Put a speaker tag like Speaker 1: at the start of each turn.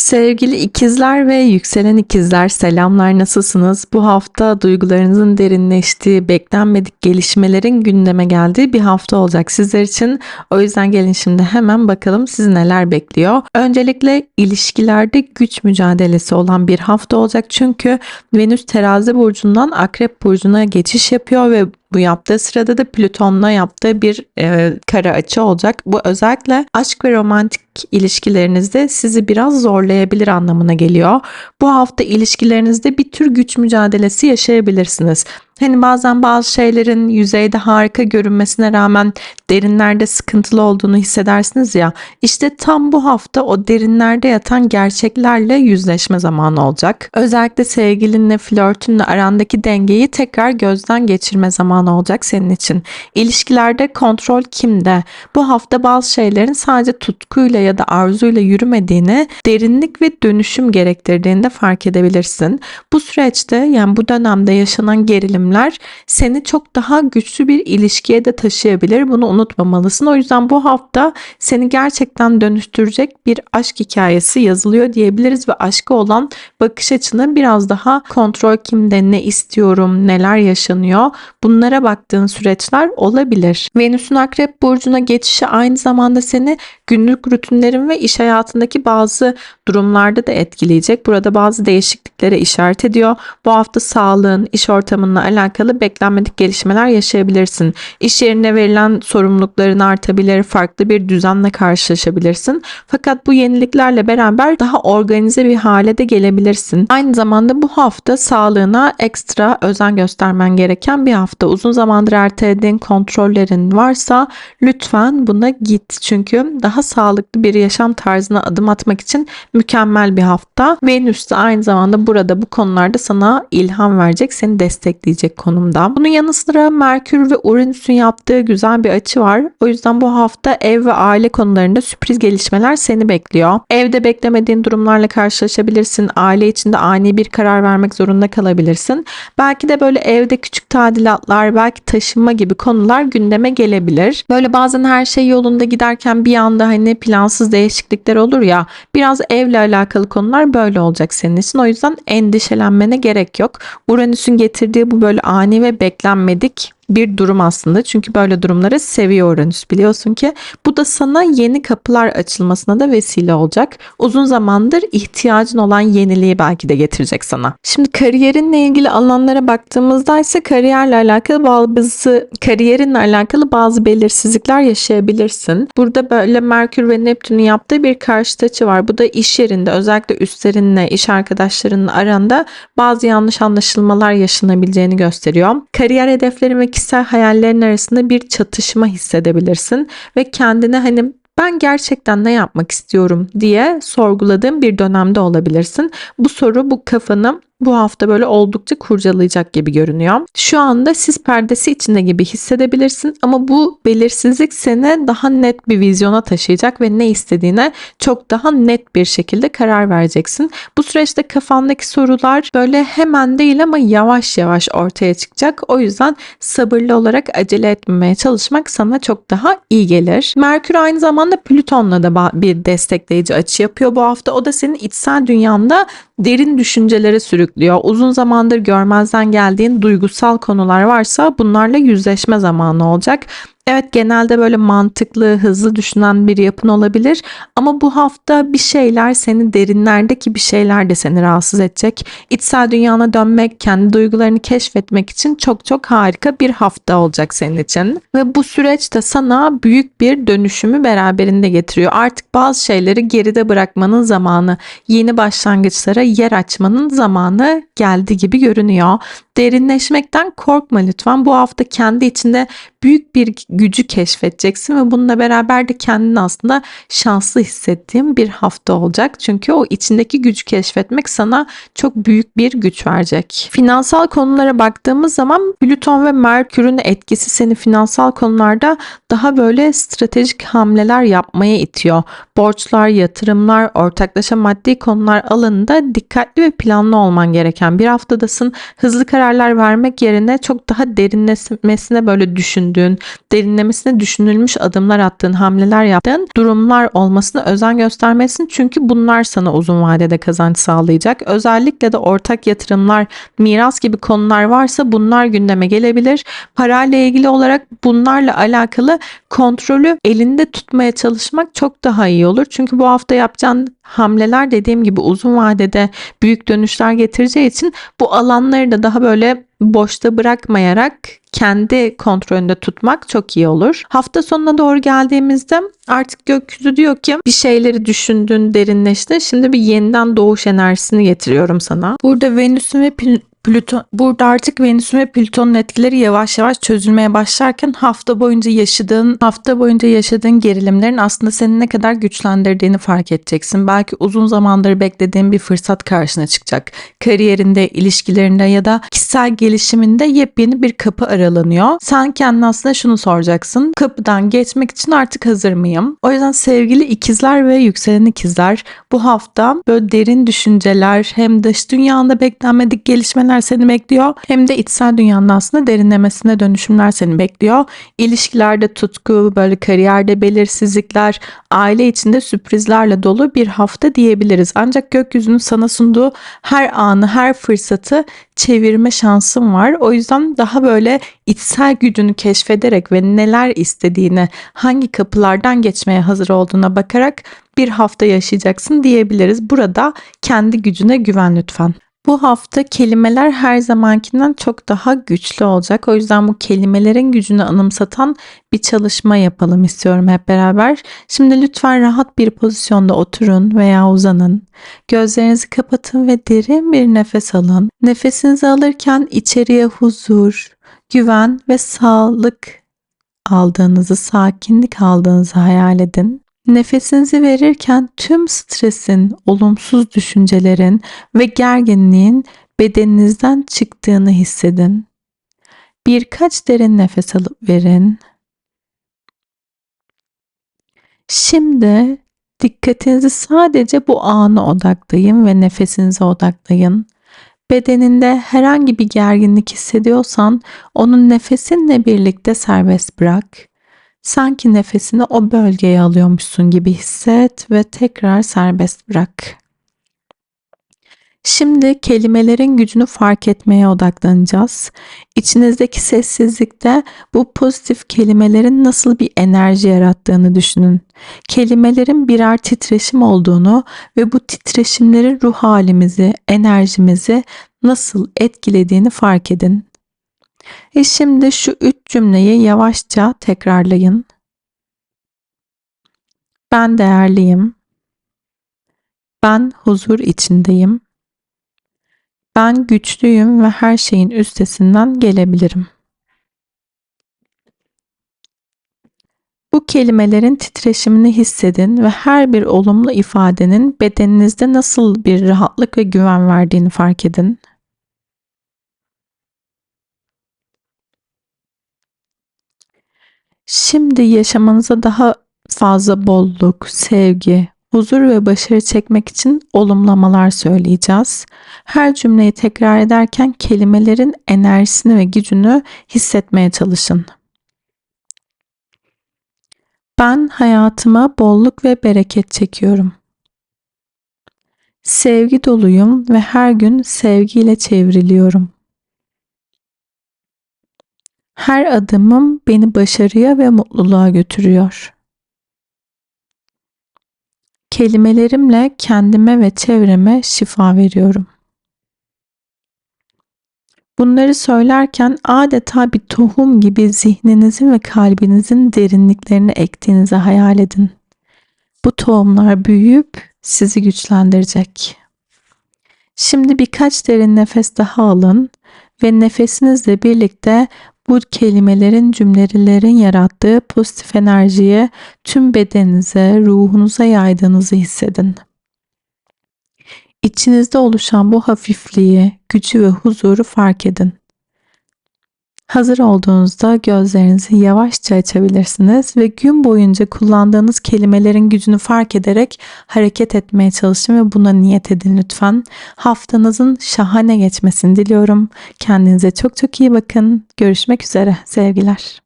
Speaker 1: Sevgili ikizler ve yükselen ikizler selamlar nasılsınız? Bu hafta duygularınızın derinleştiği, beklenmedik gelişmelerin gündeme geldiği bir hafta olacak sizler için. O yüzden gelin şimdi hemen bakalım sizi neler bekliyor. Öncelikle ilişkilerde güç mücadelesi olan bir hafta olacak çünkü Venüs terazi burcundan akrep burcuna geçiş yapıyor ve bu yaptığı sırada da Plüton'la yaptığı bir e, kara açı olacak. Bu özellikle aşk ve romantik ilişkilerinizde sizi biraz zorlayabilir anlamına geliyor. Bu hafta ilişkilerinizde bir tür güç mücadelesi yaşayabilirsiniz. Hani bazen bazı şeylerin yüzeyde harika görünmesine rağmen derinlerde sıkıntılı olduğunu hissedersiniz ya. İşte tam bu hafta o derinlerde yatan gerçeklerle yüzleşme zamanı olacak. Özellikle sevgilinle, flörtünle arandaki dengeyi tekrar gözden geçirme zamanı olacak senin için. İlişkilerde kontrol kimde? Bu hafta bazı şeylerin sadece tutkuyla ya da arzuyla yürümediğini, derinlik ve dönüşüm gerektirdiğini de fark edebilirsin. Bu süreçte yani bu dönemde yaşanan gerilimler seni çok daha güçlü bir ilişkiye de taşıyabilir. Bunu unutmamalısın. O yüzden bu hafta seni gerçekten dönüştürecek bir aşk hikayesi yazılıyor diyebiliriz ve aşka olan bakış açını biraz daha kontrol kimde, ne istiyorum, neler yaşanıyor bunlara baktığın süreçler olabilir. Venüs'ün Akrep Burcu'na geçişi aynı zamanda seni günlük rutinlerin ve iş hayatındaki bazı durumlarda da etkileyecek. Burada bazı değişikliklere işaret ediyor. Bu hafta sağlığın, iş ortamınla alakalı beklenmedik gelişmeler yaşayabilirsin. İş yerine verilen sorumlulukların artabilir, farklı bir düzenle karşılaşabilirsin. Fakat bu yeniliklerle beraber daha organize bir hale de gelebilirsin. Aynı zamanda bu hafta sağlığına ekstra özen göstermen gereken bir hafta. Uzun zamandır ertelediğin kontrollerin varsa lütfen buna git. Çünkü daha sağlıklı bir yaşam tarzına adım atmak için mükemmel bir hafta. Venüs de aynı zamanda burada bu konularda sana ilham verecek, seni destekleyecek konumda. Bunun yanı sıra Merkür ve Uranüs'ün yaptığı güzel bir açı var. O yüzden bu hafta ev ve aile konularında sürpriz gelişmeler seni bekliyor. Evde beklemediğin durumlarla karşılaşabilirsin. Aile içinde ani bir karar vermek zorunda kalabilirsin. Belki de böyle evde küçük tadilatlar, belki taşınma gibi konular gündeme gelebilir. Böyle bazen her şey yolunda giderken bir anda hani plansız değişiklikler olur ya. Biraz evle alakalı konular böyle olacak senin için. O yüzden endişelenmene gerek yok. Uranüs'ün getirdiği bu böyle ani ve beklenmedik bir durum aslında. Çünkü böyle durumları seviyor Uranüs biliyorsun ki. Bu da sana yeni kapılar açılmasına da vesile olacak. Uzun zamandır ihtiyacın olan yeniliği belki de getirecek sana. Şimdi kariyerinle ilgili alanlara baktığımızda ise kariyerle alakalı bazı kariyerinle alakalı bazı belirsizlikler yaşayabilirsin. Burada böyle Merkür ve Neptün'ün yaptığı bir karşıt açı var. Bu da iş yerinde özellikle üstlerinle, iş arkadaşlarınla aranda bazı yanlış anlaşılmalar yaşanabileceğini gösteriyor. Kariyer hedefleri ve kişisel hayallerin arasında bir çatışma hissedebilirsin ve kendine hani ben gerçekten ne yapmak istiyorum diye sorguladığın bir dönemde olabilirsin. Bu soru bu kafanı bu hafta böyle oldukça kurcalayacak gibi görünüyor. Şu anda sis perdesi içinde gibi hissedebilirsin ama bu belirsizlik seni daha net bir vizyona taşıyacak ve ne istediğine çok daha net bir şekilde karar vereceksin. Bu süreçte kafandaki sorular böyle hemen değil ama yavaş yavaş ortaya çıkacak. O yüzden sabırlı olarak acele etmemeye çalışmak sana çok daha iyi gelir. Merkür aynı zamanda Plüton'la da bir destekleyici açı yapıyor bu hafta. O da senin içsel dünyanda derin düşüncelere sürüklüyor. Uzun zamandır görmezden geldiğin duygusal konular varsa bunlarla yüzleşme zamanı olacak. Evet genelde böyle mantıklı, hızlı düşünen bir yapın olabilir ama bu hafta bir şeyler seni derinlerdeki bir şeyler de seni rahatsız edecek. İçsel dünyana dönmek, kendi duygularını keşfetmek için çok çok harika bir hafta olacak senin için. Ve bu süreç de sana büyük bir dönüşümü beraberinde getiriyor. Artık bazı şeyleri geride bırakmanın zamanı, yeni başlangıçlara yer açmanın zamanı geldi gibi görünüyor. Derinleşmekten korkma lütfen. Bu hafta kendi içinde büyük bir gücü keşfedeceksin ve bununla beraber de kendini aslında şanslı hissettiğin bir hafta olacak. Çünkü o içindeki gücü keşfetmek sana çok büyük bir güç verecek. Finansal konulara baktığımız zaman Plüton ve Merkür'ün etkisi seni finansal konularda daha böyle stratejik hamleler yapmaya itiyor. Borçlar, yatırımlar, ortaklaşa maddi konular alanında dikkatli ve planlı olman gereken bir haftadasın. Hızlı karar kararlar vermek yerine çok daha derinlemesine böyle düşündüğün, derinlemesine düşünülmüş adımlar attığın, hamleler yaptığın durumlar olmasına özen göstermelisin. Çünkü bunlar sana uzun vadede kazanç sağlayacak. Özellikle de ortak yatırımlar, miras gibi konular varsa bunlar gündeme gelebilir. Parayla ilgili olarak bunlarla alakalı kontrolü elinde tutmaya çalışmak çok daha iyi olur. Çünkü bu hafta yapacağın hamleler dediğim gibi uzun vadede büyük dönüşler getireceği için bu alanları da daha böyle boşta bırakmayarak kendi kontrolünde tutmak çok iyi olur. Hafta sonuna doğru geldiğimizde artık gökyüzü diyor ki bir şeyleri düşündün, derinleşti. Şimdi bir yeniden doğuş enerjisini getiriyorum sana.
Speaker 2: Burada Venüs'ün ve Plüton burada artık Venüs'ün ve Plüton'un etkileri yavaş yavaş çözülmeye başlarken hafta boyunca yaşadığın hafta boyunca yaşadığın gerilimlerin aslında seni ne kadar güçlendirdiğini fark edeceksin. Belki uzun zamandır beklediğin bir fırsat karşına çıkacak. Kariyerinde, ilişkilerinde ya da kişisel gelişiminde yepyeni bir kapı aralanıyor. Sen kendine aslında şunu soracaksın. Kapıdan geçmek için artık hazır mıyım? O yüzden sevgili ikizler ve yükselen ikizler bu hafta böyle derin düşünceler hem dış dünyanda beklenmedik gelişmeler seni bekliyor hem de içsel dünyanda aslında derinlemesine dönüşümler seni bekliyor. İlişkilerde tutku, böyle kariyerde belirsizlikler, aile içinde sürprizlerle dolu bir hafta diyebiliriz. Ancak gökyüzünün sana sunduğu her anı, her fırsatı çevirme şansın var. O yüzden daha böyle içsel gücünü keşfederek ve neler istediğini, hangi kapılardan geçmeye hazır olduğuna bakarak bir hafta yaşayacaksın diyebiliriz. Burada kendi gücüne güven lütfen. Bu hafta kelimeler her zamankinden çok daha güçlü olacak. O yüzden bu kelimelerin gücünü anımsatan bir çalışma yapalım istiyorum hep beraber. Şimdi lütfen rahat bir pozisyonda oturun veya uzanın. Gözlerinizi kapatın ve derin bir nefes alın. Nefesinizi alırken içeriye huzur, güven ve sağlık aldığınızı, sakinlik aldığınızı hayal edin. Nefesinizi verirken tüm stresin, olumsuz düşüncelerin ve gerginliğin bedeninizden çıktığını hissedin. Birkaç derin nefes alıp verin. Şimdi dikkatinizi sadece bu ana odaklayın ve nefesinize odaklayın. Bedeninde herhangi bir gerginlik hissediyorsan onu nefesinle birlikte serbest bırak Sanki nefesini o bölgeye alıyormuşsun gibi hisset ve tekrar serbest bırak. Şimdi kelimelerin gücünü fark etmeye odaklanacağız. İçinizdeki sessizlikte bu pozitif kelimelerin nasıl bir enerji yarattığını düşünün. Kelimelerin birer titreşim olduğunu ve bu titreşimlerin ruh halimizi, enerjimizi nasıl etkilediğini fark edin. E şimdi şu üç cümleyi yavaşça tekrarlayın. Ben değerliyim. Ben huzur içindeyim. Ben güçlüyüm ve her şeyin üstesinden gelebilirim. Bu kelimelerin titreşimini hissedin ve her bir olumlu ifadenin bedeninizde nasıl bir rahatlık ve güven verdiğini fark edin. Şimdi yaşamanıza daha fazla bolluk, sevgi, huzur ve başarı çekmek için olumlamalar söyleyeceğiz. Her cümleyi tekrar ederken kelimelerin enerjisini ve gücünü hissetmeye çalışın. Ben hayatıma bolluk ve bereket çekiyorum. Sevgi doluyum ve her gün sevgiyle çevriliyorum. Her adımım beni başarıya ve mutluluğa götürüyor. Kelimelerimle kendime ve çevreme şifa veriyorum. Bunları söylerken adeta bir tohum gibi zihninizin ve kalbinizin derinliklerini ektiğinizi hayal edin. Bu tohumlar büyüyüp sizi güçlendirecek. Şimdi birkaç derin nefes daha alın ve nefesinizle birlikte bu kelimelerin, cümlelerin yarattığı pozitif enerjiyi tüm bedeninize, ruhunuza yaydığınızı hissedin. İçinizde oluşan bu hafifliği, gücü ve huzuru fark edin.
Speaker 1: Hazır olduğunuzda gözlerinizi yavaşça açabilirsiniz ve gün boyunca kullandığınız kelimelerin gücünü fark ederek hareket etmeye çalışın ve buna niyet edin lütfen. Haftanızın şahane geçmesini diliyorum. Kendinize çok çok iyi bakın. Görüşmek üzere sevgiler.